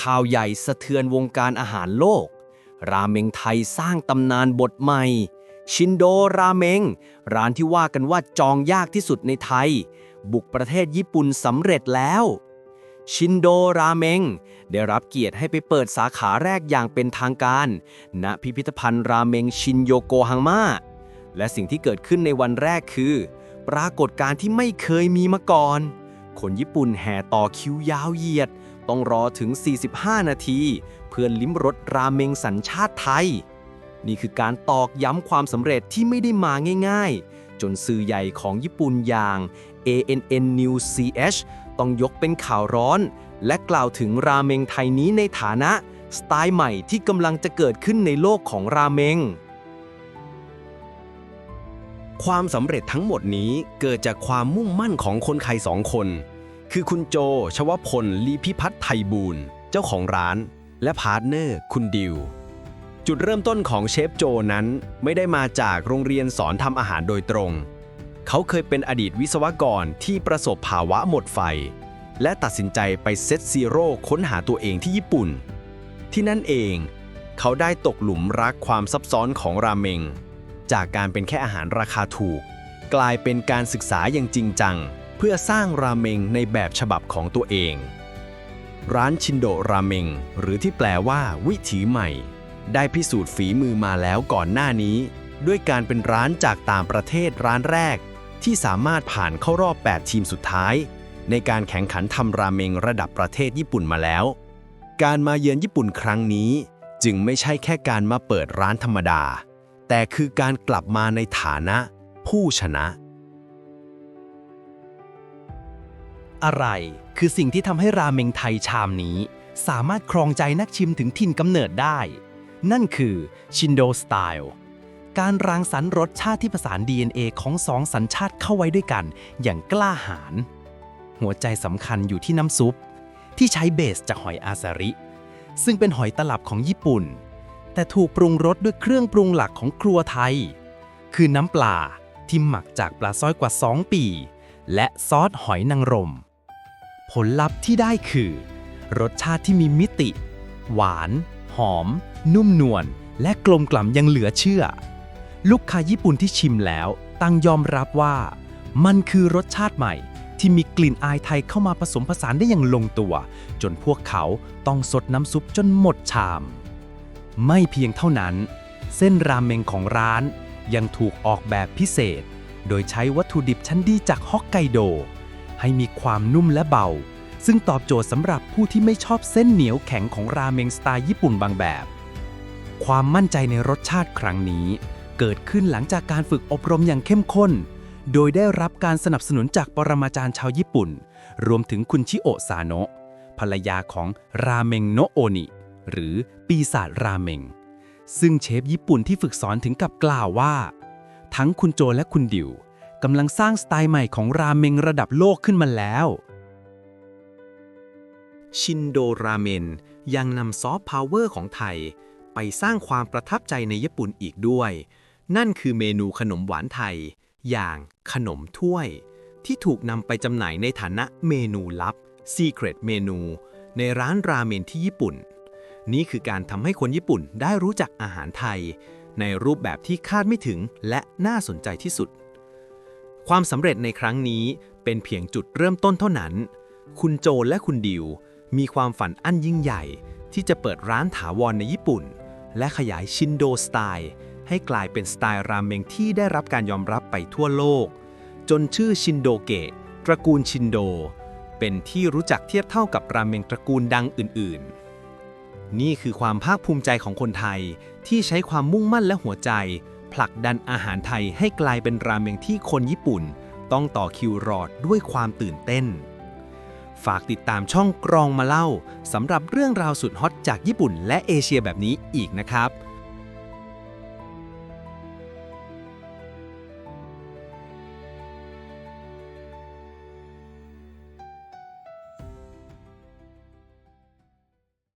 ข่าวใหญ่สะเทือนวงการอาหารโลก ราเมงไทยสร้างตำนานบทใหม่ ชินโดราเมง ร้านที่ว่ากันว่าจองยากที่สุดในไทย บุกประเทศญี่ปุ่นสำเร็จแล้ว ชินโดราเมง ได้รับเกียรติให้ไปเปิดสาขาแรกอย่างเป็นทางการ ณพิพิธภัณฑ์ราเมงชินโยโกฮังมาและสิ่งที่เกิดขึ้นในวันแรกคือ ปรากฏการณ์ที่ไม่เคยมีมาก่อน คนญี่ปุ่นแห่ต่อคิวยาวเหยียด ต้องรอถึง 45 นาที เพื่อลิ้มรสราเมงสัญชาติไทย นี่คือการตอกย้ำความสำเร็จที่ไม่ได้มาง่ายๆ จนสื่อใหญ่ของญี่ปุ่นอย่าง ANN News CH ต้องยกเป็นข่าวร้อน และกล่าวถึงราเมงไทยนี้ในฐานะ สไตล์ใหม่ที่กำลังจะเกิดขึ้นในโลกของราเมงความสำเร็จทั้งหมดนี้เกิดจากความมุ่งมั่นของคนไทยสองคน คือคุณโจ ชวพล ลีพิพัฒน์ไทยบูรณ์เจ้าของร้าน และพาร์ทเนอร์ คุณดิว จุดเริ่มต้นของเชฟโจนั้นไม่ได้มาจากโรงเรียนสอนทำอาหารโดยตรง เขาเคยเป็นอดีตวิศวกรที่ประสบภาวะหมดไฟ และตัดสินใจไปเซตซีโร่ค้นหาตัวเองที่ญี่ปุ่น ที่นั่นเอง เขาได้ตกหลุมรักความซับซ้อนของราเมง จากการเป็นแค่อาหารราคาถูก กลายเป็นการศึกษาอย่างจริงจัง เพื่อสร้างราเมงในแบบฉบับของตัวเอง ร้านชินโดราเมง หรือที่แปลว่า วิถีใหม่ ได้พิสูจน์ฝีมือมาแล้วก่อนหน้านี้ ด้วยการเป็นร้านจากต่างประเทศร้านแรก ที่สามารถผ่านเข้ารอบ 8 ทีมสุดท้าย ในการแข่งขันทำราเมงระดับประเทศญี่ปุ่นมาแล้ว การมาเยือนญี่ปุ่นครั้งนี้ จึงไม่ใช่แค่การมาเปิดร้านธรรมดา แต่คือการกลับมาในฐานะ ผู้ชนะ อะไร คือสิ่งที่ทำให้ราเมงไทยชามนี้ สามารถครองใจนักชิมถึงถิ่นกำเนิดได้ นั่นคือชินโดสไตล์การรังสรรค์รสชาติที่ผสาน DNA ของสองสัญชาติเข้าไว้ด้วยกัน อย่างกล้าหาญหัวใจสำคัญอยู่ที่น้ำซุป ที่ใช้เบสจากหอยอาซาริ ซึ่งเป็นหอยตลับของญี่ปุ่น แต่ถูกปรุงรสด้วยเครื่องปรุงหลักของครัวไทย คือน้ำปลาที่หมักจากปลาสร้อยกว่า 2 ปี และซอสหอยนางรม ผลลัพธ์ที่ได้คือ รสชาติที่มีมิติ หวาน หอม นุ่มนวลและกลมกล่อมยังเหลือเชื่อ ลูกค้าญี่ปุ่นที่ชิมแล้วตั้งยอมรับว่า มันคือรสชาติใหม่ ที่มีกลิ่นอายไทยเข้ามาผสมผสานได้อย่างลงตัว จนพวกเขาต้องสดน้ำซุปจนหมดชาม ไม่เพียงเท่านั้น เส้นรามเมงของร้านยังถูกออกแบบพิเศษ โดยใช้วัตถุดิบชั้นดีจากฮอกไกโด ให้มีความนุ่มและเบา ซึ่งตอบโจทย์สำหรับผู้ที่ไม่ชอบเส้นเหนียวแข็งของราเมงสไตล์ญี่ปุ่นบางแบบ ความมั่นใจในรสชาติครั้งนี้ เกิดขึ้นหลังจากการฝึกอบรมอย่างเข้มข้น โดยได้รับการสนับสนุนจากปรมาจารย์ชาวญี่ปุ่น รวมถึงคุณชิโอะซาโนะภรรยาของราเมงโนโอนิหรือปีศาจราเมง ซึ่งเชฟญี่ปุ่นที่ฝึกสอนถึงกับกล่าวว่า ทั้งคุณโจและคุณดิว กำลังสร้างสไตล์ใหม่ของราเมงระดับโลกขึ้นมาแล้ว ชินโดราเมนยังนำซอฟต์พาวเวอร์ของไทย ไปสร้างความประทับใจในญี่ปุ่นอีกด้วย นั่นคือเมนูขนมหวานไทย อย่างขนมถ้วย ที่ถูกนำไปจำหน่ายในฐานะเมนูลับ Secret เมนูในร้านราเมนที่ญี่ปุ่น นี่คือการทำให้คนญี่ปุ่นได้รู้จักอาหารไทย ในรูปแบบที่คาดไม่ถึงและน่าสนใจที่สุด ความสำเร็จในครั้งนี้เป็นเพียงจุดเริ่มต้นเท่านั้น คุณโจและคุณดิว มีความฝันอันยิ่งใหญ่ ที่จะเปิดร้านถาวรในญี่ปุ่น และขยายชินโดสไตล์ ให้กลายเป็นสไตล์รามเมงที่ได้รับการยอมรับไปทั่วโลก จนชื่อชินโดเกะตระกูลชินโด เป็นที่รู้จักเทียบเท่ากับรามเมงตระกูลดังอื่น ๆ นี่คือความภาคภูมิใจของคนไทยที่ใช้ความมุ่งมั่นและหัวใจ ลักดันอาหารไทยให้กลายเป็นราเมงที่คนญี่ปุ่น ต้องต่อคิวรอดด้วยความตื่นเต้น ฝากติดตามช่องกรองมาเล่าสำหรับเรื่องราวสุดฮอตจากญี่ปุ่นและเอเชียแบบนี้อีกนะครับ